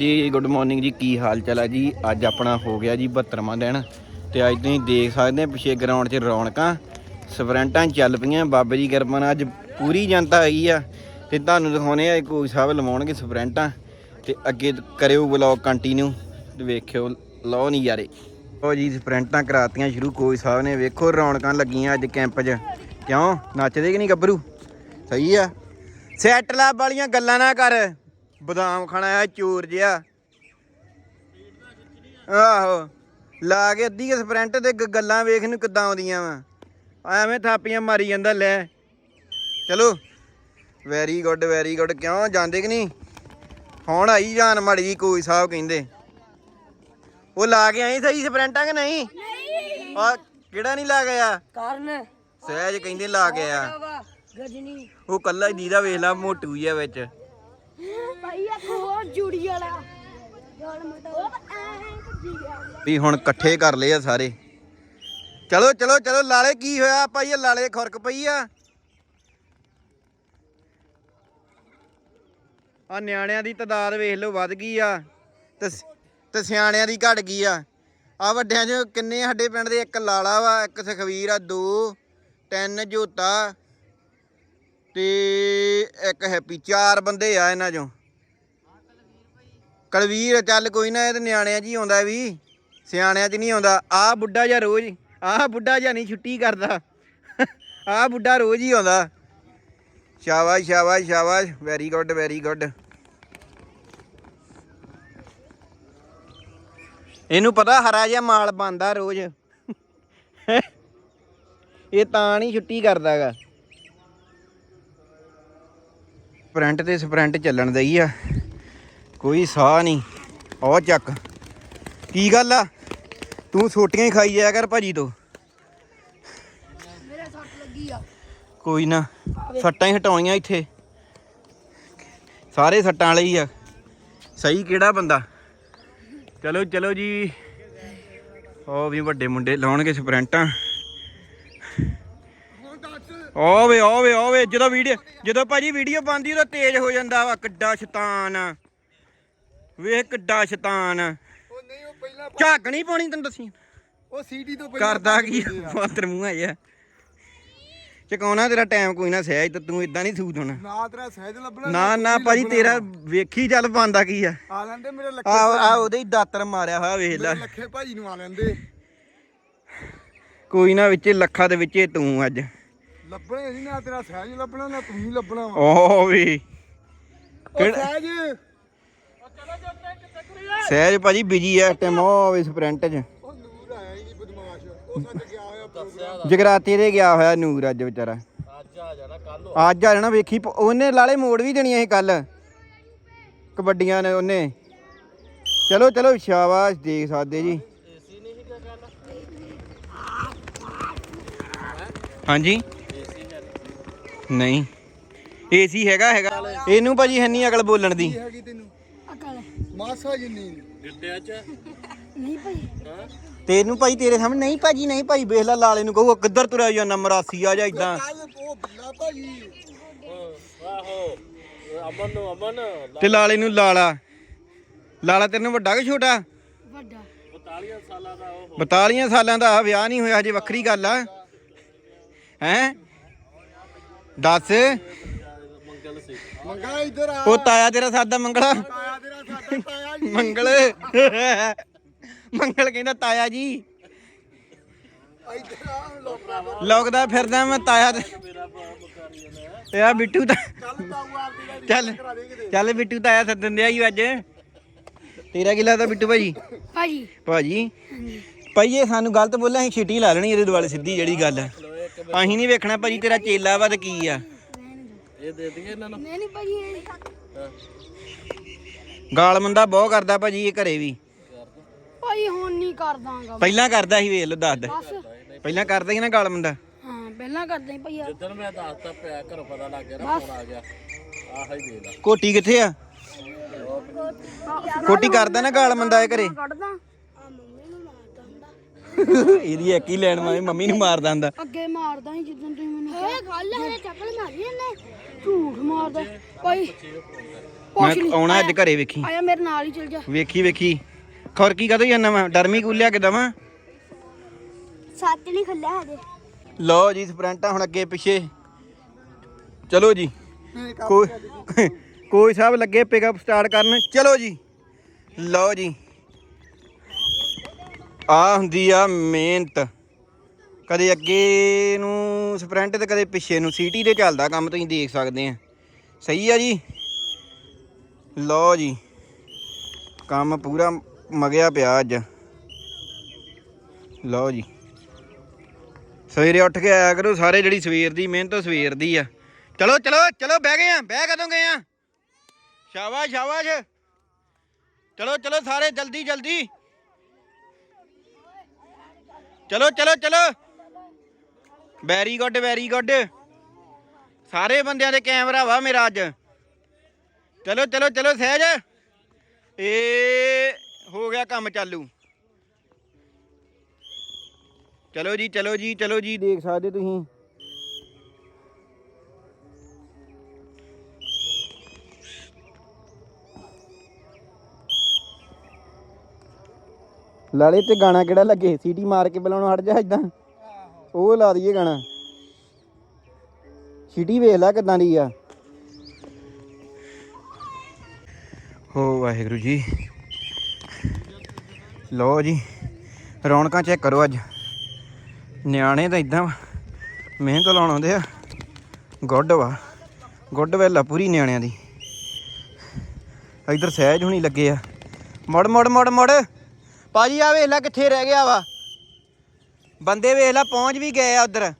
ਜੀ good morning ਜੀ, ਕੀ ਹਾਲ ਚਾਲ ਹੈ ਜੀ? ਅੱਜ ਆਪਣਾ ਹੋ ਗਿਆ ਜੀ 72ਵਾਂ ਦਿਨ ਤੇ ਅੱਜ ਤੁਸੀਂ ਦੇਖ ਸਕਦੇ ਆ ਪਿਛੇ ਗਰਾਊਂਡ 'ਚ ਰੌਣਕਾਂ ਸਪਰੈਂਟਾਂ ਚੱਲ ਪਈਆਂ। ਬਾਬੇ ਦੀ ਕਿਰਪਾ ਨਾਲ ਅੱਜ ਪੂਰੀ ਜਨਤਾ ਆਈ ਆ ਤੇ ਤੁਹਾਨੂੰ ਦਿਖਾਉਣੇ ਆ ਕੋਈ ਸਾਹਿਬ ਲਵਾਉਣਗੇ ਸਪਰੈਂਟਾਂ ਤੇ ਅੱਗੇ ਕਰਿਓ ਵਲੌਗ ਕੰਟੀਨਿਊ ਤੇ ਵੇਖਿਓ। ਲਓ ਨਜ਼ਾਰੇ। ਉਹ ਜੀ ਸਪਰੈਂਟਾਂ ਕਰਾਤੀਆਂ ਸ਼ੁਰੂ, ਕੋਈ ਸਾਹਿਬ ਨੇ ਵੇਖੋ ਰੌਣਕਾਂ ਲੱਗੀਆਂ ਅੱਜ ਕੈਂਪ 'ਚ। ਕਿਉਂ? ਨੱਚਦੇ ਕਿ ਨਹੀਂ ਗੱਭਰੂ? ਸਹੀ ਆ। ਸੈਟ ਲੱਭ ਵਾਲੀਆਂ ਗੱਲਾਂ ਨਾ ਕਰ। ਬਦਾਮ ਖਾਣਾ ਆ ਚੋਰ ਜਿਆ ਆਹੋ ਲਾ ਕੇ ਅੱਧੀ ਸਪਰੈਂਟ ਤੇ ਗ- ਗੱਲਾਂ ਵੇਖ ਨੂੰ ਕਿੱਦਾਂ ਆਉਂਦੀਆਂ ਵਾ। ਐਵੇਂ ਥਾਪੀਆਂ ਮਾਰੀ ਜਾਂਦਾ ਲੈ। ਚਲੋ ਵੈਰੀ ਗੁੱਡ ਵੈਰੀ ਗੁੱਡ ਕਿਉਂ ਜਾਂਦੇ ਕਿ ਨਹੀਂ? ਹੁਣ ਆਈ ਜਾਨ ਮਾੜੀ ਜੀ ਕੋਈ ਸਾਹਿਬ ਕਹਿੰਦੇ। ਉਹ ਲਾ ਕੇ ਆਈ ਸਹੀ ਸਪਰੈਂਟਾਂ ਕਿ ਨਹੀਂ? ਆ ਕਿਹੜਾ ਨਹੀਂ ਲਾ ਗਿਆ ਕਾਰਨ। ਸਹਿਜ ਕਹਿੰਦੇ ਲਾ ਗਿਆ ਵਾ ਗਜਨੀ। ਉਹ ਕੱਲਾ ਹੀ ਦੀਦਾ ਵੇਖ ਲਾ ਮੋਟੂ ਜਿਹਾ ਵਿੱਚ। ਭਾਈ ਆ ਹੋਰ ਜੁੜੀ ਵਾਲਾ। ਉਹ ਐਂ ਭੱਜੀ ਗਿਆ ਵੀ ਹੁਣ ਇਕੱਠੇ ਕਰ ਲਏ ਆ ਸਾਰੇ। ਚਲੋ ਚਲੋ ਚਲੋ, ਲਾਲੇ ਕੀ ਹੋਇਆ ਭਾਈ? ਇਹ ਲਾਲੇ ਖੁਰਕ ਪਈ ਆ। ਆ ਨਿਆਣਿਆਂ ਦੀ ਤਾਦਾਦ ਵੇਖ ਲਓ, ਵੱਧ ਗਈ ਆ। ਤੇ ਤੇ ਸਿਆਣਿਆਂ ਦੀ ਘਟ ਗਈ ਆ। ਆ ਵੱਡਿਆਂ 'ਚ ਕਿੰਨੇ ਸਾਡੇ ਪਿੰਡ ਦੇ? ਇੱਕ ਲਾਲਾ ਵਾ, ਇੱਕ ਸੁਖਵੀਰ ਆ ਦੋ, ਤਿੰਨ ਜੋਤਾ ਤੇ ਇੱਕ ਹੈਪੀ, ਚਾਰ ਬੰਦੇ ਆ ਇਹਨਾਂ 'ਚੋਂ। ਕਲਵੀਰ ਚੱਲ ਕੋਈ ਨਾ, ਇਹ ਤੇ ਨਿਆਣਿਆਂ 'ਚ ਹੀ ਆਉਂਦਾ ਵੀ। ਸਿਆਣਿਆਂ 'ਚ ਨਹੀਂ ਆਉਂਦਾ। ਆਹ ਬੁੱਢਾ ਜਾਂ ਰੋਜ਼ ਆਹ ਬੁੱਢਾ ਜਾਂ ਨਹੀਂ ਛੁੱਟੀ ਕਰਦਾ। ਆਹ ਬੁੱਢਾ ਰੋਜ਼ ਹੀ ਆਉਂਦਾ। ਸ਼ਾਬਾਸ਼ ਸ਼ਾਬਾਸ਼ ਸ਼ਾਬਾਸ਼। ਵੈਰੀ ਗੁੱਡ ਵੈਰੀ ਗੁੱਡ ਇਹਨੂੰ ਪਤਾ ਹਰਾ ਜਿਹਾ ਮਾਲ ਬੰਦਾ ਰੋਜ਼। ਇਹ ਤਾਂ ਨਹੀਂ ਛੁੱਟੀ ਕਰਦਾਗਾ। ਸਪ੍ਰਿੰਟ ਤੇ ਸਪ੍ਰਿੰਟ ਚੱਲਣ ਦਈ ਆ। ਕੋਈ ਸਾਹ ਨਹੀਂ। ਉਹ ਚੱਕ। ਕੀ ਗੱਲ ਆ? ਤੂੰ ਛੋਟੀਆਂ ਹੀ ਖਾਈ ਜਾਇਆ ਕਰ ਭਾਜੀ ਤੋਂ। ਮੇਰੇ ਸੱਟ ਲੱਗੀ ਆ। ਕੋਈ ਨਾ ਸੱਟਾਂ ਹੀ ਹਟਾਉਣੀਆਂ ਇੱਥੇ। ਸਾਰੇ ਸੱਟਾਂ ਵਾਲੇ ਹੀ ਆ। ਸਹੀ ਕਿਹੜਾ ਬੰਦਾ? ਚਲੋ ਚਲੋ ਜੀ। ਉਹ ਵੀ ਵੱਡੇ ਮੁੰਡੇ ਲਾਉਣਗੇ ਸਪ੍ਰਿੰਟਾਂ। ਓਵੇ ਓਵੇ ਓਵੇ ਜਦੋਂ ਵੀਡੀਓ ਜਦੋਂ ਭਾਜੀ ਵੀਡੀਓ ਬੰਦੀ ਉਦੋਂ ਤੇਜ਼ ਹੋ ਜਾਂਦਾ ਵਾ ਕਿੱਡਾ ਸ਼ੈਤਾਨ। ਆ। ਵੇਖ ਕਿੱਡਾ ਸ਼ੈਤਾਨ। ਆ। ਉਹ ਨਹੀਂ ਉਹ ਪਹਿਲਾਂ ਝੱਗ ਨਹੀਂ ਪਾਉਣੀ ਤੈਨੂੰ ਦੱਸੀ? ਉਹ ਸੀਡੀ ਤੋਂ ਪਹਿਲਾਂ ਕਰਦਾ ਕੀ ਬਾਦਰ ਮੂੰਹ ਆਇਆ ਚਕਾਉਣਾ ਤੇਰਾ ਟਾਈਮ ਕੋਈ ਨਾ ਸਹਿਜ ਤੇ ਤੂੰ ਇਦਾਂ ਨਹੀਂ ਸੂਤ ਹੋਣਾ। ਨਾ ਤੇਰਾ ਸਹਿਜ ਲੱਭਣਾ ਨਾ ਨਾ ਭਾਜੀ ਤੇਰਾ ਵੇਖੀ ਚੱਲ ਪਾਉਂਦਾ ਕੀ ਆ। ਆ ਲੈਂਦੇ ਮੇਰੇ ਲੱਖੇ ਆ ਆ ਉਹਦੇ ਹੀ ਦਾਤਰ ਮਾਰਿਆ ਹੋਇਆ ਵੇਖ ਲੈ। ਲੱਖੇ ਭਾਜੀ ਨੂੰ ਆ ਲੈਂਦੇ। ਕੋਈ ਨਾ ਵਿੱਚੇ ਲੱਖਾਂ ਦੇ ਵਿੱਚੇ ਤੂੰ ਅੱਜ। ਲੱਭਣੇ ਨਹੀਂ ਨਾ ਤੇਰਾ ਸਹਿਜ ਲੱਭਣਾ ਨਾ ਤੂੰ ਹੀ ਲੱਭਣਾ ਵਾ। ਓ ਵੀ। ਉਹ ਕਿਹੜਾ- ਸਹਿਜ। ਸਹਿਜ ਭਾਜੀ ਬਿਜ਼ੀ ਆ ਟਾਈਮ ਉਹ ਵੀ ਸਪ੍ਰਿੰਟ 'ਚ। ਉਹ ਨੂਰ ਆਇਆ ਹੀ ਨਹੀਂ ਬਦਮਾਸ਼। ਉਹ ਸੱਚ ਗਿਆ ਹੋਇਆ ਪ੍ਰੋਗਰਾਮ ਜਗਰਾਤੇ ਦੇ ਗਿਆ ਹੋਇਆ ਨੂਰ ਅੱਜ ਵਿਚਾਰਾ। ਅੱਜ ਆ ਜਾਣਾ ਕੱਲ ਅੱਜ ਆ ਜਾਣਾ ਵੇਖੀ ਪ- ਉਹਨੇ ਲਾਲੇ ਮੋੜ ਵੀ ਦੇਣੀਆਂ ਸੀ ਕੱਲ। ਕਬੱਡੀਆਂ ਨੇ ਉਹਨੇ। ਚਲੋ ਚਲੋ ਸ਼ਾਬਾਸ਼ ਦੇਖ ਸਕਦੇ ਜੀ। ਹਾਂਜੀ। ਨਹੀਂ। ਏਸੀ ਹੈਗਾ ਹੈਗਾ। ਇਹਨੂੰ ਭਾਜੀ ਹੈਨੀ ਅਕਲ ਬੋਲਣ ਦੀ। ਕੀ ਹੈਗੀ ਤੈਨੂੰ। ਅਕਲ। ਮਾਸਾ ਜਿੰਨੀ। ਨਹੀਂ ਭਾਈ। ਤੈਨੂੰ ਭਾਈ ਤੇਰੇ ਸਾਹਮਣੇ ਨਹੀਂ ਭਾਜੀ ਨਹੀਂ ਭਾਈ। ਵੇਖ ਲੈ ਲਾਲੇ ਨੂੰ ਕਹੂਗਾ ਕਿੱਧਰ ਤੁਰਿਆ ਜਾਂਦਾ ਮਰਾਸੀ ਆ ਜਾ ਇਦਾਂ ਕੱਲ ਉਹ ਬੱਲਾ ਭਾਜੀ। ਤੇ ਲਾਲੇ ਨੂੰ ਲਾਲਾ। ਲਾਲਾ ਤੇਰੇ ਨੂੰ ਵੱਡਾ ਕਿ ਛੋਟਾ? ਵੱਡਾ। 42 ਸਾਲਾਂ ਦਾ ਆ, ਵਿਆਹ ਨਹੀਂ ਹੋਇਆ ਹਜੇ ਵੱਖਰੀ ਗੱਲ ਆ। ਹੈ? ਦੱਸ। ਮੰਗਾ ਇੱਧਰ ਆ ਉਹ ਤਾਇਆ ਤੇਰਾ ਸਾਦਾ ਮੰਗਲਾ। ਆਇਆ ਤੇਰਾ ਸਾਡਾ ਤਾਇਆ ਜੀ ਮੰਗਲ। ਮੰਗਲ ਕਹਿੰਦਾ ਤਾਇਆ ਜੀ। ਇੱਧਰ ਆ ਲੋਕਰਾ ਲੋਕਦਾ ਫਿਰਦਾ ਮੈਂ ਤਾਇਆ ਤੇ। ਤੇ ਆ ਬਿੱਟੂ ਤਾਂ ਕੱਲ ਤਾਊ ਆਪਦੀ ਦਾ ਚੱਲ। ਦੇ ਚੱਲ ਬਿੱਟੂ ਤਾਇਆ ਸੱਦਣ ਦਿਆ ਹੀ ਅੱਜ। ਤੇਰਾ ਕੀ ਲੱਗਦਾ ਬਿੱਟੂ ਭਾਜੀ? ਭਾਜੀ। ਭਾਜੀ। ਭਾਈ ਇਹ ਸਾਨੂੰ ਗਲਤ ਬੋਲਿਆ ਅਸੀਂ ਛਿੱਟੀ ਲਾ ਲੈਣੀ ਇਹਦੇ ਦੁਆਲੇ ਸਿੱਧੀ ਜਿਹੜੀ ਗੱਲ ਹੈ। ਅਸੀਂ ਨਹੀਂ ਵੇਖਣਾ ਭਾਜੀ ਤੇਰਾ ਚੇਲਾ ਵਾ ਤੇ ਕੀ ਆ? ਨਹੀਂ ਨਹੀਂ ਭਾਜੀ ਇਹ ਗਾਲ ਮੰਦਾ ਬਹੁਤ ਕਰਦਾ ਭਾਜੀ ਇਹ ਘਰੇ ਵੀ। ਭਾਜੀ ਹੁਣ ਨਹੀਂ ਕਰਦਾਗਾ। ਪਹਿਲਾਂ ਕਰਦਾ ਸੀ ਵੇਖ ਲਓ ਦੱਸ। ਦੇ ਬਸ। ਪਹਿਲਾਂ ਕਰਦਾ ਸੀ ਨਾ ਗਾਲ ਮੰਦਾ? ਹਾਂ ਪਹਿਲਾਂ ਕਰਦਾ ਸੀ ਭਾਈ ਜਦੋਂ ਮੈਂ ਦੱਸਤਾ ਪਿਆ ਘਰੋਂ ਪਤਾ ਲੱਗ ਗਿਆ ਨਾ ਫੋਨ ਆ ਗਿਆ। ਆਹ ਹੀ ਦੇ ਲਾ। ਕੋਟੀ ਕਿੱਥੇ ਆ? ਕੋਟੀ ਕਰਦਾ ਨਾ ਗਾਲ ਮੰਦਾ ਇਹ ਘਰੇ। ਕੱਢਦਾ ਆ ਮੰਮੀ ਨੂੰ ਮਾਰਦਾ ਹੁੰਦਾ ਇਹਦੀ ਇੱਕ ਹੀ ਲੈਣ ਮਾਰੇ ਮੰਮੀ ਨੂੰ ਮਾਰਦਾ ਹੁੰਦਾ। ਅੱਗੇ ਮਾਰਦਾ ਸੀ ਜਦੋਂ ਤੁਸੀਂ ਮੈਨੂੰ ਕਿਹਾ। ਗੱਲ ਹਰੇ ਚੱਪਲ ਮਾਰੀ ਇਹਨੇ। ਝੂਠ ਮਾਰਦਾ। ਕੁਛ ਨੀ, ਆਉਣਾ ਅੱਜ। ਘਰੇ ਵੇਖੀ। ਆਇਆ ਮੇਰੇ ਨਾਲ ਹੀ ਚਲ ਜਾ। ਵੇਖੀ ਵੇਖੀ। ਖੁਰ ਕੀ ਕਦੋਂ ਜਾਂਦਾ ਵਾ ਡਰਮੀ ਕੂਲਿਆ ਕਿਦਾਂ ਵਾ ਸੱਤ ਨਹੀਂ ਖੱਲਿਆ ਹਜੇ। ਲਓ ਜੀ ਸਪਰੈਂਟਾਂ ਹੁਣ ਅੱਗੇ ਪਿੱਛੇ। ਚਲੋ ਜੀ। ਕੋਈ ਕੋਈ ਸਾਹਿਬ ਲੱਗੇ ਪਿਕਅਪ ਸਟਾਰਟ ਕਰਨ। ਚਲੋ ਜੀ। ਲਓ ਜੀ। ਆ ਹੁੰਦੀ ਆ ਮਿਹਨਤ। ਕਦੇ ਅੱਗੇ ਨੂੰ ਸਪਰੈਂਟ ਤੇ ਕਦੇ ਪਿੱਛੇ ਨੂੰ। ਸੀਟੀ ਦੇ ਚੱਲਦਾ ਕੰਮ ਤੁਸੀਂ ਦੇਖ ਸਕਦੇ ਆ। ਸਹੀ ਆ ਜੀ। ਲਓ ਜੀ। ਕੰਮ ਪੂਰਾ ਮਗਿਆ ਪਿਆ ਅੱਜ। ਲਓ ਜੀ। ਸਵੇਰੇ ਉੱਠ ਕੇ ਆਇਆ ਕਰੋ। ਸਾਰੇ ਜਿਹੜੀ ਸਵੇਰ ਦੀ ਮਿਹਨਤ ਉਹ ਸਵੇਰ ਦੀ ਆ। ਚਲੋ ਚਲੋ ਚਲੋ, ਬਹਿ ਗਏ ਆ। ਬਹਿ ਕਦੋਂ ਗਏ ਆ? ਸ਼ਾਬਾਸ਼ ਸ਼ਾਬਾਸ਼। ਚਲੋ ਚਲੋ ਸਾਰੇ ਜਲਦੀ ਜਲਦੀ। ਚਲੋ ਚਲੋ ਚਲੋ। ਵੈਰੀ ਗੁੱਡ ਵੈਰੀ ਗੁੱਡ ਸਾਰੇ ਬੰਦਿਆਂ ਦੇ ਕੈਮਰਾ ਵਾ ਮੇਰਾ ਅੱਜ। ਚਲੋ ਚਲੋ ਚਲੋ, ਸਹਿਜ। ਇਹ ਹੋ ਗਿਆ ਕੰਮ ਚਾਲੂ। ਚਲੋ ਜੀ ਚਲੋ ਜੀ ਚਲੋ ਜੀ। ਦੇਖ ਸਕਦੇ ਤੁਸੀਂ। ਲਾਲੇ ਤੇ ਗਾਣਾ ਕਿਹੜਾ ਲੱਗੇ? ਸੀਟੀ ਮਾਰ ਕੇ ਬੁਲਾਉਣਾ ਹਟ ਜਾ ਇਦਾਂ ਉਹ ਲਾ ਦਈਏ ਗਾਣਾ। ਸੀਟੀ ਵੇਖ ਲੈ ਕਿਦਾਂ ਦੀ ਆ। ਹੋ ਵਾਹਿਗੁਰੂ ਜੀ। ਲਓ ਜੀ, ਰੌਣਕਾਂ ਚੈੱਕ ਕਰੋ ਅੱਜ। ਨਿਆਣੇ ਤਾਂ ਇਦਾਂ ਮਿਹਨਤ ਲਾਉਣ ਆਉਂਦੇ ਆ। ਗੁੱਡ ਵਾ। ਗੁੱਡ ਵੇਲਾ ਪੂਰੀ ਨਿਆਣਿਆਂ ਦੀ। ਇਧਰ ਸਹਿਜ ਹੁਣੀ ਲੱਗੇ ਆ। ਮੁੜ ਮੁੜ ਮੁੜ ਮੁੜ। ਭਾਜੀ ਆ ਵੇਖ ਲੈ ਕਿੱਥੇ ਰਹਿ ਗਿਆ ਵਾ। ਬੰਦੇ ਵੇਖ ਲੈ ਪਹੁੰਚ ਵੀ ਗਏ ਆ ਉਧਰ।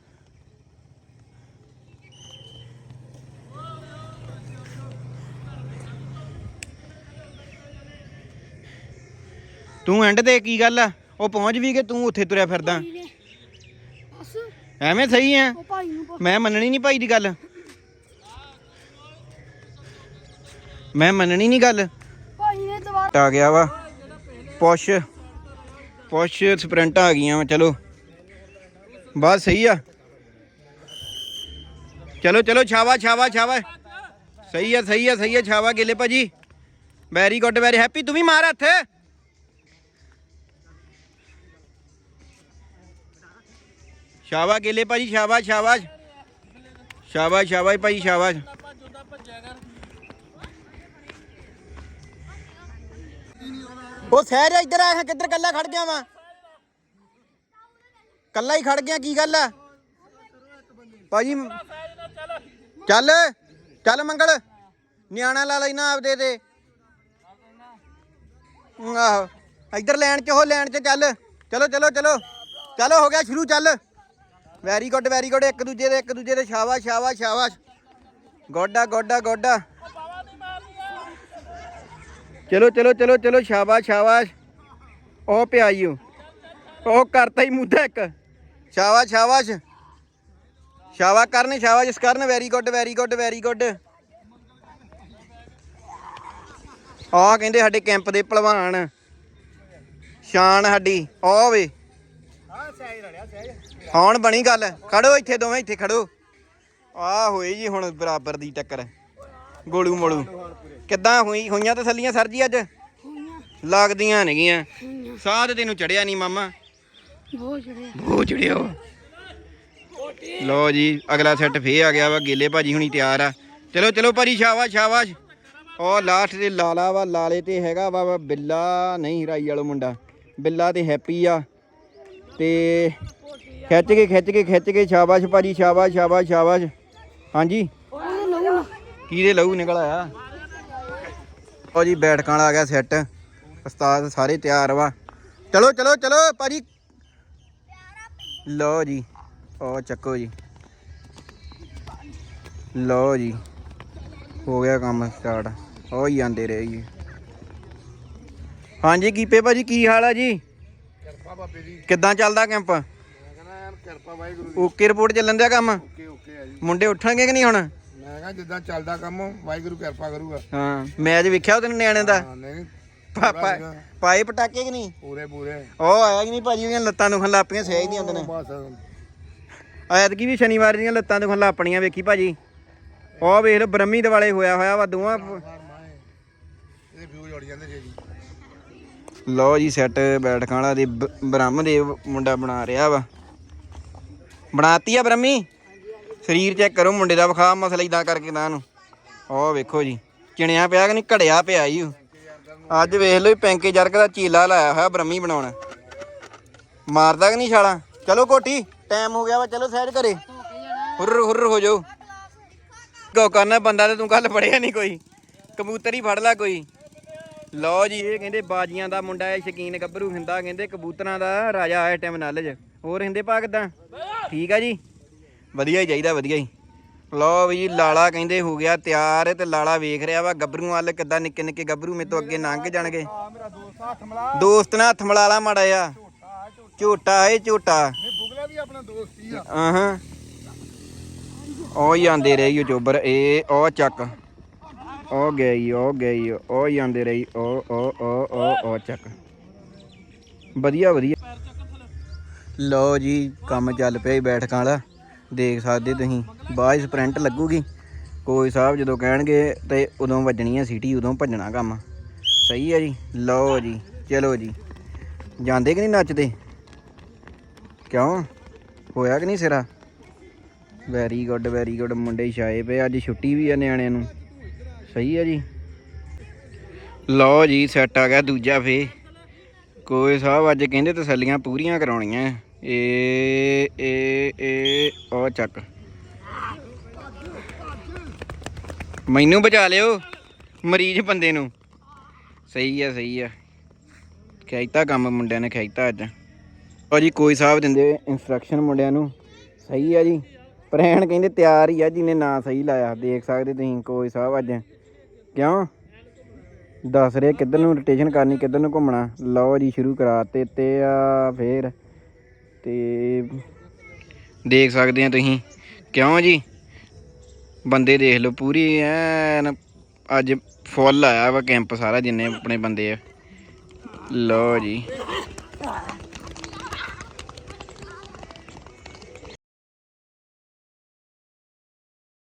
ਤੂੰ ਐਂਡ ਤੇ ਕੀ ਗੱਲ ਆ? ਉਹ ਪਹੁੰਚ ਵੀ ਗਏ ਤੂੰ ਉੱਥੇ ਤੁਰਿਆ ਫਿਰਦਾ। ਬਸ। ਐਵੇਂ ਸਹੀ ਆ? ਉਹ ਭਾਈ ਨੂੰ ਪੁੱਛ। ਮੈਂ ਮੰਨਣੀ ਨਹੀਂ ਭਾਈ ਦੀ ਗੱਲ। ਮੈਂ ਮੰਨਣੀ ਨਹੀਂ ਗੱਲ। ਭਾਈ ਨੇ ਦੁਬਾਰਾ ਆ ਗਿਆ ਵਾ। ਪੁਸ਼ ਪੁਸ਼ ਸਪ੍ਰਿੰਟਾਂ ਆ ਗਈਆਂ ਵਾ ਚਲੋ ਬਸ ਸਹੀ ਆ ਚਲੋ ਚਲੋ ਛਾਵਾ ਛਾਵਾ ਛਾਵਾ ਸਹੀ ਆ ਸਹੀ ਆ ਸਹੀ ਆ ਛਾਵਾ ਗਿੱਲੇ ਭਾਜੀ ਵੈਰੀ ਗੁੱਡ ਵੈਰੀ ਹੈਪੀ ਤੂੰ ਵੀ ਮਾਰ ਹੱਥ ਸ਼ਾਬਾ ਗਿੱਲੇ ਭਾਜੀ ਸ਼ਾਬਾਸ਼ ਸ਼ਾਬਾਸ਼ ਸ਼ਾਬਾਸ਼ ਸ਼ਾਬਾਸ਼ ਭਾਈ ਸ਼ਾਬਾਸ਼ ਉਹ ਸ਼ਹਿਰ ਇੱਧਰ ਆ ਕਿੱਧਰ ਕੱਲਾ ਖੜ ਗਿਆ ਵਾ? ਕੱਲਾ ਹੀ ਖੜ ਗਿਆ, ਕੀ ਗੱਲ ਆ? ਭਾਜੀ, ਚੱਲ ਚੱਲ ਮੰਗਲ, ਨਿਆਣਾ ਲਾ ਲੈਣਾ ਆਪਦੇ ਤੇ। ਆਹੋ, ਇੱਧਰ ਲੈਣ ਚ, ਉਹ ਲੈਣ ਚ ਚੱਲ। ਚਲੋ ਚਲੋ ਚਲੋ। ਚਲੋ, ਹੋ ਗਿਆ ਸ਼ੁਰੂ, ਚੱਲ। ਵੈਰੀ ਗੁੱਡ ਵੈਰੀ ਗੁੱਡ, ਇੱਕ ਦੂਜੇ ਦੇ, ਇੱਕ ਦੂਜੇ ਦੇ, ਸ਼ਾਬਾਸ਼ ਸ਼ਾਬਾਸ਼ ਸ਼ਾਬਾਸ਼। ਗੋਡਾ ਗੋਡਾ ਗੋਡਾ। ਚਲੋ ਚਲੋ ਚਲੋ ਚਲੋ, ਸ਼ਾਬਾਸ਼ ਸ਼ਾਬਾਸ਼। ਉਹ ਪਿਆਈਓ। ਉਹ ਕਰਤਾ ਹੀ ਮੁੱਦਾ ਇੱਕ। ਸ਼ਾਬਾਸ਼ ਸ਼ਾਬਾਸ਼। ਸ਼ਾਬਾਸ਼ ਕਰਨ, ਸ਼ਾਬਾਸ਼ ਇਸ Karan. Very good very good very good ਆਹ ਕਹਿੰਦੇ ਸਾਡੇ ਕੈਂਪ ਦੇ ਪਹਿਲਵਾਨ। ਸ਼ਾਨ ਸਾਡੀ। ਆ ਵੇ। ਹੁਣ ਬਣੀ ਗੱਲ। ਖੜੋ ਇੱਥੇ ਦੋਵੇਂ, ਇੱਥੇ ਖੜੋ। ਆ ਹੋਈ ਜੀ ਹੁਣ ਬਰਾਬਰ ਦੀ ਟੱਕਰ। ਗੋਲੂ ਮੋਲੂ। ਕਿੱਦਾਂ ਹੋਈ ਹੋਈਆਂ ਤਸੱਲੀਆਂ ਸਰ ਜੀ ਅੱਜ? ਲੱਗਦੀਆਂ ਨੇਗੀਆਂ। ਸਾਹ ਤੇ ਤੈਨੂੰ ਚੜਿਆ ਨਹੀਂ ਮਾਮਾ। ਬਹੁਤ ਜੜੇ ਬਹੁਤ ਚੜਿਆ ਲੋ ਜੀ ਅਗਲਾ ਸੈੱਟ ਫੇ ਆ ਗਿਆ ਵਾ। ਗੇਲੇ ਭਾਜੀ ਹੁਣੀ ਤਿਆਰ ਆ। ਚਲੋ ਚਲੋ ਭਾਜੀ ਸ਼ਾਬਾਸ਼ ਸ਼ਾਬਾਸ਼। ਉਹ ਲਾਸਟ ਤੇ ਲਾਲਾ ਵਾ ਲਾਲੇ ਤੇ ਹੈਗਾ ਵਾ ਬਿੱਲਾ ਨਹੀਂ ਰਾਈ ਵਾਲੋ ਮੁੰਡਾ। ਬਿੱਲਾ ਤੇ ਹੈਪੀ ਆ। ਤੇ ਖਿੱਚ ਕੇ ਖਿੱਚ ਕੇ ਖਿੱਚ ਕੇ ਸ਼ਾਬਾਸ਼ ਭਾਜੀ ਸ਼ਾਬਾਸ਼ ਸ਼ਾਬਾਸ਼ ਸ਼ਾਬਾਸ਼। ਹਾਂਜੀ। ਨਾ ਕਿਹਦੇ ਲਹੂ ਨਿਕਲ ਆਇਆ? ਉਹ ਜੀ ਬੈਠਕਾਂ ਵਾਲਾ ਆ ਗਿਆ ਸੈੱਟ ਉਸਤਾਦ ਸਾਰੇ ਤਿਆਰ ਵਾ। ਚਲੋ ਚਲੋ ਚਲੋ ਭਾਜੀ। ਲਓ ਜੀ ਉਹ ਚੱਕੋ ਜੀ। ਲਓ ਜੀ ਹੋ ਗਿਆ ਕੰਮ ਸਟਾਰਟ ਹੋ ਹੀ ਜਾਂਦੇ ਰਹੇ ਜੀ। ਹਾਂਜੀ ਕੀਪੇ ਭਾਜੀ ਕੀ ਹਾਲ ਆ ਜੀ? ਕਿਰਪਾ ਬਾਬੇ ਦੀ। ਕਿੱਦਾਂ ਚੱਲਦਾ ਕੈਂਪ ਮੈਂ ਕਹਿੰਦਾ ਯਾਰ ਕਿਰਪਾ ਵਾਹਿਗੁਰੂ ਓਕੇ ਰਿਪੋਰਟ ਚੱਲਣ ਦਿਆ ਕੰਮ? ਓਕੇ ਓਕੇ ਆ ਜੀ। ਮੁੰਡੇ ਉੱਠਣਗੇ ਕਿ ਨਹੀਂ ਹੁਣ? ਕਹਿੰਦਾ ਜਿੱਦਾਂ ਚੱਲਦਾ ਕੰਮ ਵਾਹਿਗੁਰੂ ਕਿਰਪਾ ਕਰੂਗਾ। ਹਾਂ ਮੈਚ ਵੇਖਿਆ ਉਹ ਤੈਨੂੰ ਨਿਆਣੇ ਦਾ? ਹਾਂ ਨਹੀਂ ਪਾਪਾ ਪਾਏ ਪਟਾਕੇ ਕਿ ਨਹੀਂ? ਪੂਰੇ ਪੂਰੇ। ਉਹ ਆਇਆ ਕਿ ਨਹੀਂ ਭਾਜੀ ਉਹਦੀਆਂ ਲੱਤਾਂ ਦੁਖਣ ਲੱਗ ਪਈਆਂ ਸਹਿਜ ਨਹੀਂ ਆਉਂਦੇ ਨੇ। ਬਸ। ਐਤਕੀ ਵੀ ਸ਼ਨੀਵਾਰ ਦੀਆਂ ਲੱਤਾਂ ਦੁਖਣ ਲੱਗ ਪਣੀਆਂ ਵੇਖੀ ਭਾਜੀ। ਉਹ ਵੇਖ ਲੋ ਬ੍ਰਹਮੀ ਦਿਵਾਲੇ ਹੋਇਆ ਹੋਇਆ ਵਾ ਦੋਵਾਂ ਜਾਂਦੇ ਜੀ ਜੀ ਲਓ ਜੀ ਸੈੱਟ ਬੈਠਕਾਂ ਵਾਲਾ ਦੇ ਬ- ਬ੍ਰਹਮਦੇਵ ਮੁੰਡਾ ਬਣਾ ਰਿਹਾ ਵਾ। ਬਣਾਤੀ ਆ ਬ੍ਰਹਮੀ? ਸਰੀਰ ਚੈੱਕ ਕਰੋ, ਮੁੰਡੇ ਦਾ ਵਿਖਾ ਮਸਲਾ ਇਦਾਂ ਕਰਕੇ ਤਾਂ ਨੂੰ ਉਹ ਵੇਖੋ ਜੀ, ਚਿਣਿਆ ਪਿਆ ਕਿ ਨਹੀਂ, ਘੜਿਆ ਪਿਆ ਜੀ ਅੱਜ ਵੇਖ ਲਓ ਪੈਂਕੇ ਜਰਕ ਦਾ ਚੀਲਾ ਲਾਇਆ ਹੋਇਆ ਬ੍ਰਹਮੀ ਬਣਾਉਣ। ਮਾਰਦਾ ਕਿ ਨਹੀਂ ਛਾਲਾ? ਚਲੋ ਕੋਟੀ ਟਾਈਮ ਹੋ ਗਿਆ ਵਾ, ਚਲੋ ਸਹਿਜ ਘਰੇ। ਹੁਰਰ ਹੁਰਰ ਹੋ ਜਾਓ। ਕੋ ਕਰਨਾ ਬੰਦਾ ਤੇ ਤੂੰ ਕੱਲ ਫੜਿਆ ਨਹੀਂ ਕੋਈ। ਕਬੂਤਰ ਹੀ ਫੜ ਲੈ ਕੋਈ। ਲਓ ਜੀ, ਇਹ ਕਹਿੰਦੇ ਬਾਜੀਆਂ ਦਾ ਮੁੰਡਾ ਹੈ, ਸ਼ਕੀਨ ਗੱਭਰੂ ਹੁੰਦਾ, ਕਹਿੰਦੇ ਕਬੂਤਰਾਂ ਦਾ ਰਾਜਾ ਹੈ ਟਾਈਮ ਨਾਲਜ ਹੋਰ ਹਿੰਦੇ ਪਾ ਕਿੱਦਾਂ? ਠੀਕ ਆ ਜੀ? ਵਧੀਆ ਹੀ ਚਾਹੀਦਾ, ਵਧੀਆ ਹੀ। ਲਓ ਵੀ ਲਾਲਾ ਕਹਿੰਦੇ ਹੋ ਗਿਆ ਤਿਆਰ, ਤੇ ਲਾਲਾ ਵੇਖ ਰਿਹਾ ਵਾ, ਗੱਭਰੂ ਵੱਲ ਕਿੱਦਾਂ ਨਿੱਕੇ ਨਿੱਕੇ ਗੱਭਰੂ ਮੇਰੇ ਤੋਂ ਅੱਗੇ ਲੰਘ ਜਾਣਗੇ। ਦੋਸਤ ਨਾਲ ਹੱਥ ਮਿਲਾ ਲਾ ਮਾੜਾ ਆ ਝੋਟਾ ਏ ਝੋਟਾ। ਇਹ ਬੁਗਲਾ ਵੀ ਆਪਣਾ ਦੋਸਤ ਹੀ ਆ ਆਹਾਂ। ਉਹ ਹੀ ਰਹੀ ਉਹ ਚੋਬਰ ਉਹ ਚੱਕ। ਉਹ ਗਈ ਉਹ ਗਈ ਉਹ ਹੀ ਆਂਦੇ ਰਹੀ, ਉਹ ਉਹ ਉਹ ਉਹ ਉਹ ਚੱਕ। ਵਧੀਆ ਵਧੀਆ। ਲਓ ਜੀ, ਕੰਮ ਚੱਲ ਪਿਆ ਬੈਠਕਾਂ ਵਾਲਾ। ਦੇਖ ਸਕਦੇ ਤੁਸੀਂ। ਬਾਅਦ ਸਪ੍ਰਿੰਟ ਲੱਗੂਗੀ। ਕੋਈ ਸਾਹਿਬ ਜਦੋਂ ਕਹਿਣਗੇ ਤੇ ਉਦੋਂ ਵੱਜਣੀ ਹੈ ਸਿਟੀ ਉਦੋਂ ਭੱਜਣਾ ਕੰਮ। ਸਹੀ ਹੈ ਜੀ। ਲਓ ਜੀ। ਚਲੋ ਜੀ। ਜਾਂਦੇ ਕਿ ਨਹੀਂ ਨੱਚਦੇ? ਕਿਉਂ? ਹੋਇਆ ਕਿ ਨਹੀਂ ਸਿਰਾ? ਵੈਰੀ ਗੁੱਡ ਵੈਰੀ ਗੁੱਡ ਮੁੰਡੇ ਛਾਏ ਪਏ ਅੱਜ ਛੁੱਟੀ ਵੀ ਆ ਨਿਆਣਿਆਂ ਨੂੰ। ਸਹੀ ਹੈ ਜੀ। ਲਓ ਜੀ ਸੈੱਟ ਆ ਗਿਆ ਦੂਜਾ ਫੇ ਕੋਈ ਸਾਹਿਬ ਅੱਜ ਕਹਿੰਦੇ ਤਸੱਲੀਆਂ ਪੂਰੀਆਂ ਕਰਾਉਣੀਆਂ। ਏ ਏ ਏ ਉਹ ਚੱਕ। ਮੈਨੂੰ ਬਚਾ ਲਿਓ, ਮਰੀਜ਼ ਬੰਦੇ ਨੂੰ। ਸਹੀ ਆ ਸਹੀ ਆ। ਖੈਤਾ ਕੰਮ ਮੁੰਡਿਆਂ ਨੇ ਖੈਤਾ ਅੱਜ। ਉਹ ਜੀ, ਕੋਈ ਸਾਹਿਬ ਦਿੰਦੇ ਇਨਸਟਰਕਸ਼ਨ ਮੁੰਡਿਆਂ ਨੂੰ। ਸਹੀ ਆ ਜੀ। ਪ੍ਰੈਣ ਕਹਿੰਦੇ ਤਿਆਰ ਹੀ ਆ ਜਿਹਨੇ ਨਾਂ ਸਹੀ ਲਾਇਆ। ਦੇਖ ਸਕਦੇ ਤੁਸੀਂ, ਕੋਈ ਸਾਹਿਬ ਅੱਜ। ਕਿਉਂ? ਦੱਸ ਰਹੇ ਕਿੱਧਰ ਨੂੰ ਰੋਟੇਸ਼ਨ ਕਰਨੀ, ਕਿੱਧਰ ਨੂੰ ਘੁੰਮਣਾ। ਲਓ ਜੀ, ਸ਼ੁਰੂ ਕਰਾਤੇ ਤੇ ਆ, ਫੇਰ। ਤੇ ਦੇਖ ਸਕਦੇ ਆ ਤੁਸੀਂ। ਕਿਉਂ ਜੀ? ਬੰਦੇ ਦੇਖ ਲਓ, ਪੂਰੀ ਐਨ ਅੱਜ ਫੁੱਲ ਆਇਆ ਵਾ ਕੈਂਪ ਸਾਰਾ, ਜਿੰਨੇ ਆਪਣੇ ਬੰਦੇ ਆ। ਲਓ ਜੀ।